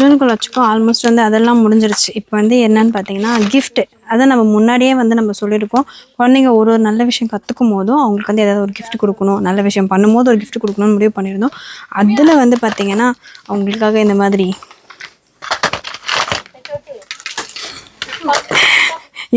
சுஜனுக்கும் வச்சுக்கோ ஆல்மோஸ்ட் வந்து அதெல்லாம் முடிஞ்சிருச்சு. இப்போ வந்து என்னன்னு பார்த்தீங்கன்னா கிஃப்ட்டு அதை நம்ம முன்னாடியே வந்து நம்ம சொல்லியிருக்கோம். குழந்தைங்க ஒரு ஒரு நல்ல விஷயம் கற்றுக்கும் போதும் அவங்களுக்கு வந்து ஏதாவது ஒரு கிஃப்ட் கொடுக்கணும் நல்ல விஷயம் பண்ணும்போது ஒரு கிஃப்ட் கொடுக்கணும்னு முடிவு பண்ணியிருந்தோம். அதில் வந்து பார்த்தீங்கன்னா அவங்களுக்காக இந்த மாதிரி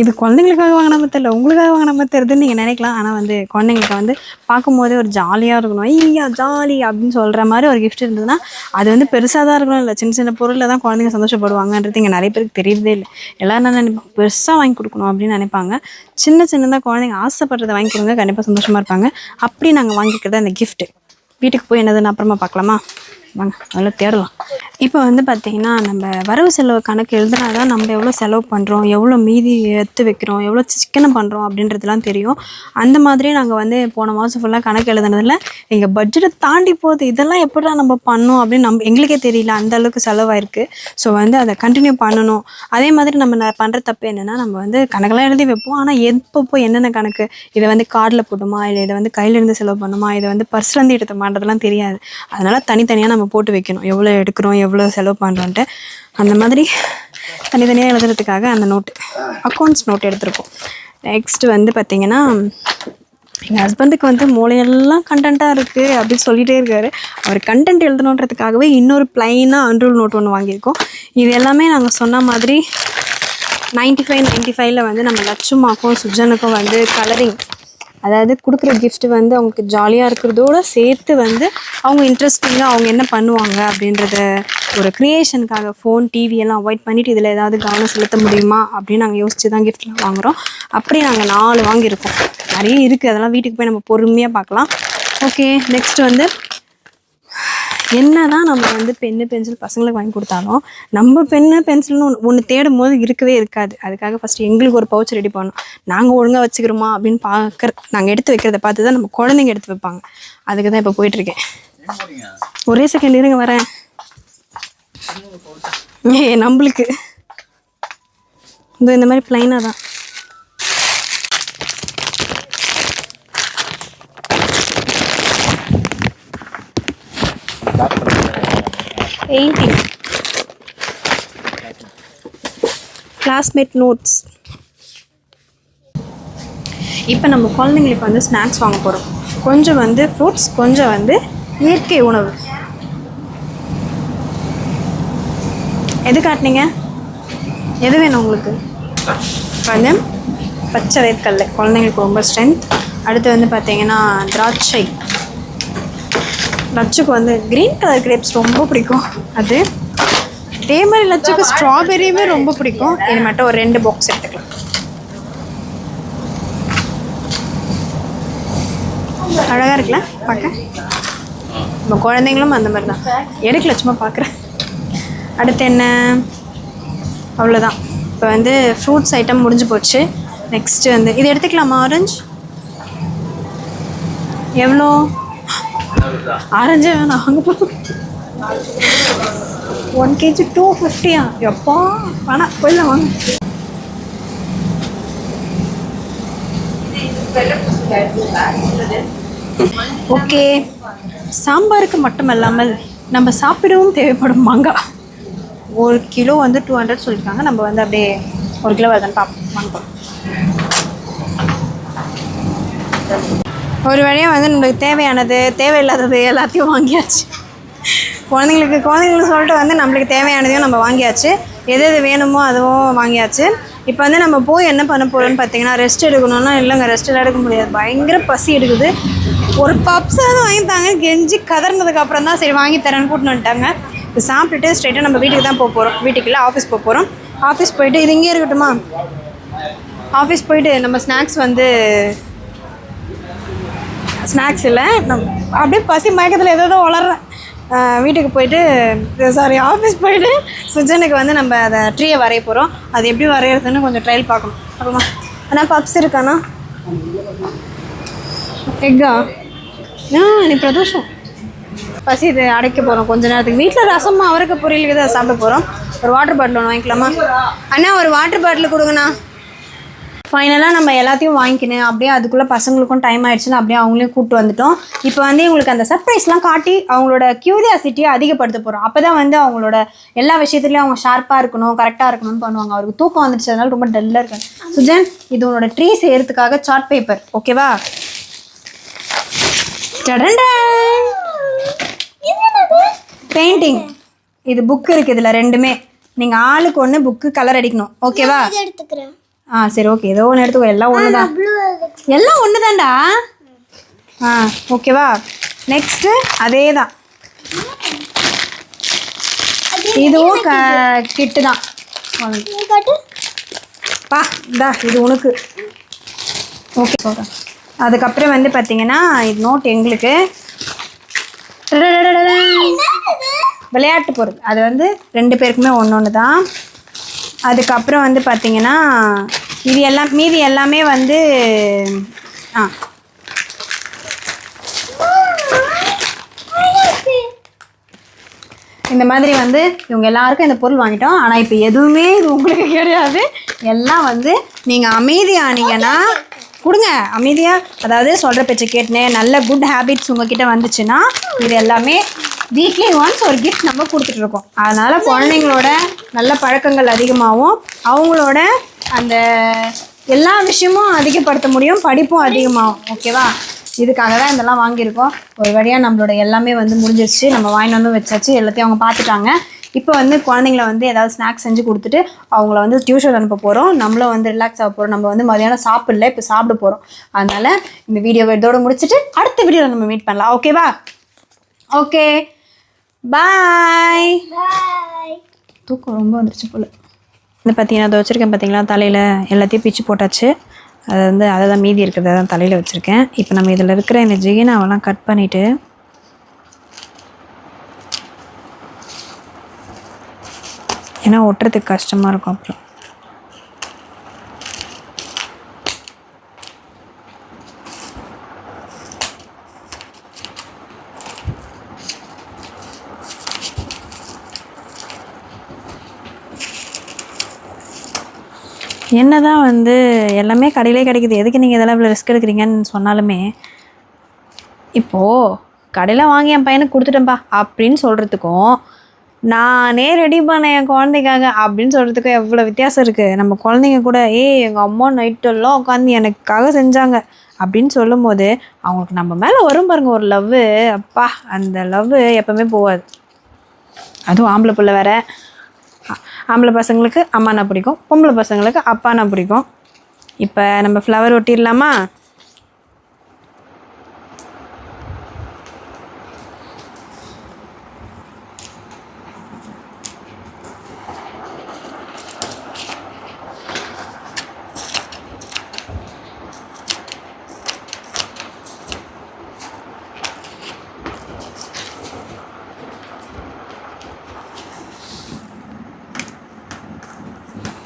இது குழந்தைங்களுக்காக வாங்கின மாதிரி தெரியல உங்களுக்காக வாங்கின மாதிரி தெரியுதுன்னு நீங்கள் நினைக்கலாம். ஆனால் வந்து குழந்தைங்களுக்கு வந்து பார்க்கும்போதே ஒரு ஜாலியாக இருக்கணும். ஐயா ஜாலி அப்படின்னு சொல்கிற மாதிரி ஒரு கிஃப்ட் இருந்ததுன்னா அது வந்து பெருசாக தான் இருக்கணும். இல்லை சின்ன சின்ன பொருளில் தான் குழந்தைங்க சந்தோஷப்படுவாங்கன்றது இங்கே நிறைய பேருக்கு தெரியறதே இல்லை. எல்லோரும் என்ன நினைப்பாங்க பெருசாக வாங்கி கொடுக்கணும் அப்படின்னு நினைப்பாங்க. சின்ன சின்னதாக குழந்தைங்க ஆசைப்படுறதை வாங்கி கொடுங்க. கண்டிப்பாக சந்தோஷமாக இருப்பாங்க. அப்படி நாங்கள் வாங்கிக்கிறது அந்த கிஃப்ட்டு வீட்டுக்கு போய் என்னதுன்னு அப்புறமா பார்க்கலாமா? வாங்க அதில் தேடலாம். இப்போ வந்து பார்த்தீங்கன்னா நம்ம வரவு செலவு கணக்கு எழுதுனா தான் நம்ம எவ்வளோ செலவு பண்ணுறோம் எவ்வளோ மீதி எடுத்து வைக்கிறோம் எவ்வளோ சிக்கனை பண்ணுறோம் அப்படின்றதுலாம் தெரியும். அந்த மாதிரி நாங்கள் வந்து போன மாதம் ஃபுல்லாக கணக்கு எழுதுனதில் எங்கள் பட்ஜெட்டை தாண்டி போகுது. இதெல்லாம் எப்படிடா நம்ம பண்ணோம் அப்படின்னு நம்ம எங்களுக்கே தெரியல அந்த அளவுக்கு செலவாயிருக்கு. ஸோ வந்து அதை கண்டினியூ பண்ணணும். அதே மாதிரி நம்ம பண்ணுற தப்பு என்னென்னா நம்ம வந்து கணக்கெல்லாம் எழுதி வைப்போம். ஆனால் எப்பப்போ என்னென்ன கணக்கு? இதை வந்து கார்டில் போடுமா? இல்லை இதை வந்து கையிலேருந்து செலவு பண்ணுமா? இதை வந்து பர்ஸ்லேருந்து எடுத்து பண்ணுறதுலாம் தெரியாது. அதனால் தனித்தனியாக நம்ம போட்டு வைக்கணும். எவ்வளோ எடுக்கிறோம் எவ்வளோ செலவு பண்ணுறோன்ட்டு அந்த மாதிரி தனித்தனியாக எழுதுறதுக்காக அந்த நோட்டு அக்கௌண்ட்ஸ் நோட் எடுத்திருக்கோம். நெக்ஸ்ட் வந்து பார்த்திங்கன்னா எங்கள் ஹஸ்பண்டுக்கு வந்து மூளையெல்லாம் கண்டென்ட்டாக இருக்குது அப்படின்னு சொல்லிகிட்டே இருக்காரு. அவர் கண்டென்ட் எழுதணுன்றதுக்காகவே இன்னொரு பிளைனாக அன்ரூல் நோட் ஒன்று வாங்கியிருக்கோம். இது எல்லாமே நாங்கள் சொன்ன மாதிரி நைன்ட்டி ஃபைவ் நைன்ட்டி ஃபைவ்ல வந்து நம்ம லட்சுமாக்கும் சுஜனுக்கும் வந்து கலரிங் அதாவது கொடுக்குற கிஃப்ட் வந்து அவங்களுக்கு ஜாலியாக இருக்கிறதோட சேர்த்து வந்து அவங்க இன்ட்ரெஸ்டிங்காக அவங்க என்ன பண்ணுவாங்க அப்படின்றத ஒரு க்ரியேஷனுக்காக ஃபோன் டிவி எல்லாம் அவாய்ட் பண்ணிவிட்டு இதில் ஏதாவது கவனம் செலுத்த முடியுமா அப்படின்னு நாங்கள் யோசிச்சு தான் கிஃப்ட்லாம் வாங்குகிறோம் அப்படி நாங்கள் நாலு வாங்கியிருக்கோம். நிறைய இருக்குது அதெல்லாம் வீட்டுக்கு போய் நம்ம பொறுமையாக பார்க்கலாம். ஓகே நெக்ஸ்ட் வந்து என்ன தான் நம்ம வந்து பென்னு பென்சில் பசங்களுக்கு வாங்கி கொடுத்தாலும் நம்ம பென்னு பென்சில்னு ஒன்று ஒன்று தேடும் போது இருக்கவே இருக்காது. அதுக்காக ஃபஸ்ட்டு எங்களுக்கு ஒரு பவுச் ரெடி பண்ணணும். நாங்கள் ஒழுங்காக வச்சுக்கிறோமா அப்படின்னு பார்க்குற நாங்கள் எடுத்து வைக்கிறத பார்த்து தான் நம்ம குழந்தைங்க எடுத்து வைப்பாங்க. அதுக்கு தான் இப்போ போயிட்டுருக்கேன் ஒரே செகண்ட் இருங்க வரேன். ஏ நம்மளுக்கு. இந்த இந்த மாதிரி ப்ளைனாக தான். எயிட்டீன் கிளாஸ்மேட் நோட்ஸ் இப்போ நம்ம குழந்தைங்களுக்கு வந்து ஸ்நாக்ஸ் வாங்க போகிறோம் கொஞ்சம் வந்து ஃப்ரூட்ஸ் கொஞ்சம் வந்து இயற்கை உணவு. எது காட்டினீங்க? எது வேணும் உங்களுக்கு? கொஞ்சம் பச்சை வேர்க்கடலை. குழந்தைங்களுக்கு ரொம்ப ஸ்ட்ரென்த் அடுத்து வந்து பார்த்தீங்கன்னா திராட்சை. லட்சுக்கு வந்து க்ரீன் கலர் கிரேப்ஸ் ரொம்ப பிடிக்கும். அது அதே மாதிரி லட்சுக்கு ஸ்ட்ராபெரியுமே ரொம்ப பிடிக்கும். இது மட்டும் ஒரு ரெண்டு பாக்ஸ் எடுத்துக்கலாம். அழகாக இருக்குல்ல? பார்க்க. நம்ம குழந்தைங்களும் அந்த மாதிரி தான் எடுக்கல சும்மா பார்க்குறேன் அடுத்து என்ன? அவ்வளோதான் இப்போ வந்து ஃப்ரூட்ஸ் ஐட்டம் முடிஞ்சு போச்சு. நெக்ஸ்ட்டு வந்து இது எடுத்துக்கலாமா ஆரஞ்சு எவ்வளோ? ஆரஞ்சு வேணாம் அங்கே போ. ஒன் கேஜி டூ ஃபிஃப்டியா எப்பா? வேணாம் போயிடலாம் வாங்க. ஓகே சாம்பாருக்கு மட்டும் இல்லாமல் நம்ம சாப்பிடவும் தேவைப்படும் மாங்காய். ஒரு கிலோ வந்து டூ ஹண்ட்ரட் சொல்லியிருக்காங்க. நம்ம வந்து அப்படியே ஒரு கிலோ வருதுன்னு பார்ப்போம் வாங்க ஒரு வழியாக வந்து நம்மளுக்கு தேவையானது தேவையில்லாதது எல்லாத்தையும் வாங்கியாச்சு. குழந்தைங்களுக்கு குழந்தைங்களுக்கு சொல்லிட்டு வந்து நம்மளுக்கு தேவையானதையும் நம்ம வாங்கியாச்சு. எது எது வேணுமோ அதுவும் வாங்கியாச்சு. இப்போ வந்து நம்ம போய் என்ன பண்ண போகிறோம்னு பார்த்தீங்கன்னா ரெஸ்ட் எடுக்கணும்னா இல்லைங்க ரெஸ்ட்டெல்லாம் எடுக்க முடியாது. பயங்கர பசி எடுக்குது. ஒரு பப்ஸாவது வாங்கி தாங்க கெஞ்சி கதறினதுக்கு தான் சரி வாங்கி தரேன்னு கூட்டின்னு வந்துட்டாங்க. இப்போ சாப்பிட்டுட்டு ஸ்ட்ரெயிட்டாக நம்ம வீட்டுக்கு தான் போக போகிறோம் வீட்டுக்குள்ளே ஆஃபீஸ் போக போகிறோம் ஆஃபீஸ் போயிட்டு இது இங்கே இருக்கட்டுமா? ஆஃபீஸ் போயிட்டு நம்ம ஸ்நாக்ஸ் வந்து ஸ்நாக்ஸ் இல்லை. நம் அப்படியே பசி மயக்கத்தில் ஏதோ வளர்றேன். வீட்டுக்கு போயிட்டு சாரி ஆஃபீஸ் போயிட்டு சுஜனுக்கு வந்து நம்ம அதை ட்ரீயை வரைய போகிறோம் அது எப்படி வரைகிறதுன்னு கொஞ்சம் ட்ரையல் பார்க்கணும். அப்புறமா ஆனால் பப்ஸ் இருக்காண்ணா எக்கா ஆ? நீ பிரதோஷம். பசி இது அடைக்க போகிறோம் கொஞ்ச நேரத்துக்கு. வீட்டில் ரசமாக அவருக்கு பொரியலுக்கு தான் சாப்பிட போகிறோம் ஒரு வாட்டர் பாட்டில் ஒன்று வாங்கிக்கலாமா? அண்ணா ஒரு வாட்டர் பாட்டில் கொடுங்கண்ணா. ஃபைனலாக நம்ம எல்லாத்தையும் வாங்கிக்கணும் அப்படியே அதுக்குள்ளே பசங்களுக்கும் டைம் ஆயிடுச்சுன்னு அப்படியே அவங்களையும் கூப்பிட்டு வந்துட்டோம். இப்போ வந்து இவங்களுக்கு அந்த சர்ப்ரைஸ்லாம் காட்டி அவங்களோட க்யூரியாசிட்டியை அதிகப்படுத்த போகிறோம் அப்போ தான் வந்து அவங்களோட எல்லா விஷயத்துலையும் அவங்க ஷார்ப்பாக இருக்கணும் கரெக்டாக இருக்கணும்னு பண்ணுவாங்க. அவருக்கு தூக்கம் வந்துடுச்சு அதனால ரொம்ப டல்லாக இருக்காங்க சுஜன் இது உன்னோட ட்ரீ செய்கிறதுக்காக சார்ட் பேப்பர் ஓகேவா பெயிண்டிங் இது புக் இருக்கு இதில் ரெண்டுமே. நீங்கள் ஆளுக்கு ஒன்று புக்கு கலர் அடிக்கணும். ஓகேவா எடுத்துக்கிறேன்? ஆ சரி ஓகே ஏதோ ஒன்று எடுத்துக்கோ. எல்லாம் ஒன்று தான் எல்லாம் ஒன்று தான்டா ஆ ஓகேவா நெக்ஸ்ட்டு அதே தான் இதுவும் க கிட்டு. தான் பா இந்தா இது உனக்கு. ஓகே சொல்கிறேன் அதுக்கப்புறம் வந்து பார்த்தீங்கன்னா இது நோட் எங்களுக்கு. விளையாட்டு பொருள். அது வந்து ரெண்டு பேருக்குமே ஒன்று ஒன்று தான் அதுக்கப்புறம் வந்து பார்த்தீங்கன்னா இது எல்லாம் மீதி எல்லாமே வந்து ஆ. இந்த மாதிரி வந்து இவங்க எல்லாருக்கும் இந்த பொருள் வாங்கிட்டோம். ஆனால் இப்போ எதுவுமே இது உங்களுக்கு கிடையாது. எல்லாம் வந்து நீங்கள் அமைதியானீங்கன்னா கொடுங்க. அமைதியாக அதாவது சொல்கிற பேச்சை கேட்டுனே நல்ல குட் ஹேபிட்ஸ் உங்ககிட்ட வந்துச்சுன்னா இது எல்லாமே வீக்லி ஒன்ஸ் ஒரு கிஃப்ட் நம்ம கொடுத்துட்ருக்கோம் அதனால் குழந்தைங்களோட நல்ல பழக்கங்கள் அதிகமாகவும் அவங்களோட அந்த எல்லா விஷயமும் அதிகப்படுத்த முடியும் படிப்பும் அதிகமாகும். ஓகேவா இதுக்காக தான் இதெல்லாம் வாங்கியிருக்கோம். ஒரு வழியாக நம்மளோட எல்லாமே வந்து முடிஞ்சிருச்சு. நம்ம வாங்கிட்டு வந்து வச்சாச்சு. எல்லாத்தையும் அவங்க பார்த்துட்டாங்க. இப்போ வந்து குழந்தைங்கள வந்து ஏதாவது ஸ்நாக்ஸ் செஞ்சு கொடுத்துட்டு அவங்கள வந்து டியூஷன் அனுப்ப போகிறோம் நம்மளும் வந்து ரிலாக்ஸ் ஆக போகிறோம் நம்ம வந்து மதியானம் சாப்பிடல இப்போ சாப்பிட போகிறோம் அதனால் இந்த வீடியோவை இதோடு முடிச்சுட்டு அடுத்த வீடியோவில் நம்ம மீட் பண்ணலாம். ஓகேவா ஓகே பாய் தூக்கம் ரொம்ப வந்துருச்சு போல். இந்த பார்த்தீங்கன்னா அதை வச்சுருக்கேன் பார்த்தீங்களா தலையில் எல்லாத்தையும் பிச்சு போட்டாச்சு. அது வந்து அதை தான் மீதி இருக்கிறத தான் தலையில் வச்சுருக்கேன். இப்போ நம்ம இதில் இருக்கிற இந்த ஜிகினாவெல்லாம் கட் பண்ணிவிட்டு ஏன்னா ஒட்டுறதுக்கு கஷ்டமாக இருக்கும் அப்புறம். என்னதான் வந்து எல்லாமே கடையிலே கிடைக்குது. எதுக்கு நீங்கள் இதெல்லாம் இவ்வளோ ரிஸ்க் எடுக்கிறீங்கன்னு சொன்னாலுமே இப்போது கடையில் வாங்கி என் பையனுக்கு கொடுத்துட்டேன்ப்பா அப்படின்னு சொல்கிறதுக்கும் நானே ரெடி பண்ணேன் என் குழந்தைக்காக அப்படின்னு சொல்கிறதுக்கும் எவ்வளோ வித்தியாசம் இருக்குது நம்ம குழந்தைங்க கூட ஏய் எங்கள் அம்மா நைட்டெல்லாம் உட்காந்து எனக்காக செஞ்சாங்க அப்படின்னு சொல்லும்போது அவங்களுக்கு நம்ம மேலே வரும் பாருங்க ஒரு லவ்வு அப்பா அந்த லவ்வு எப்பவுமே போகாது. அதுவும் ஆம்பளை பிள்ளை வேற. ஆம்பளை பசங்களுக்கு அம்மானா பிடிக்கும் பொம்பளை பசங்களுக்கு அப்பானா பிடிக்கும். இப்போ நம்ம ஃப்ளவர் ஒட்டிடலாமா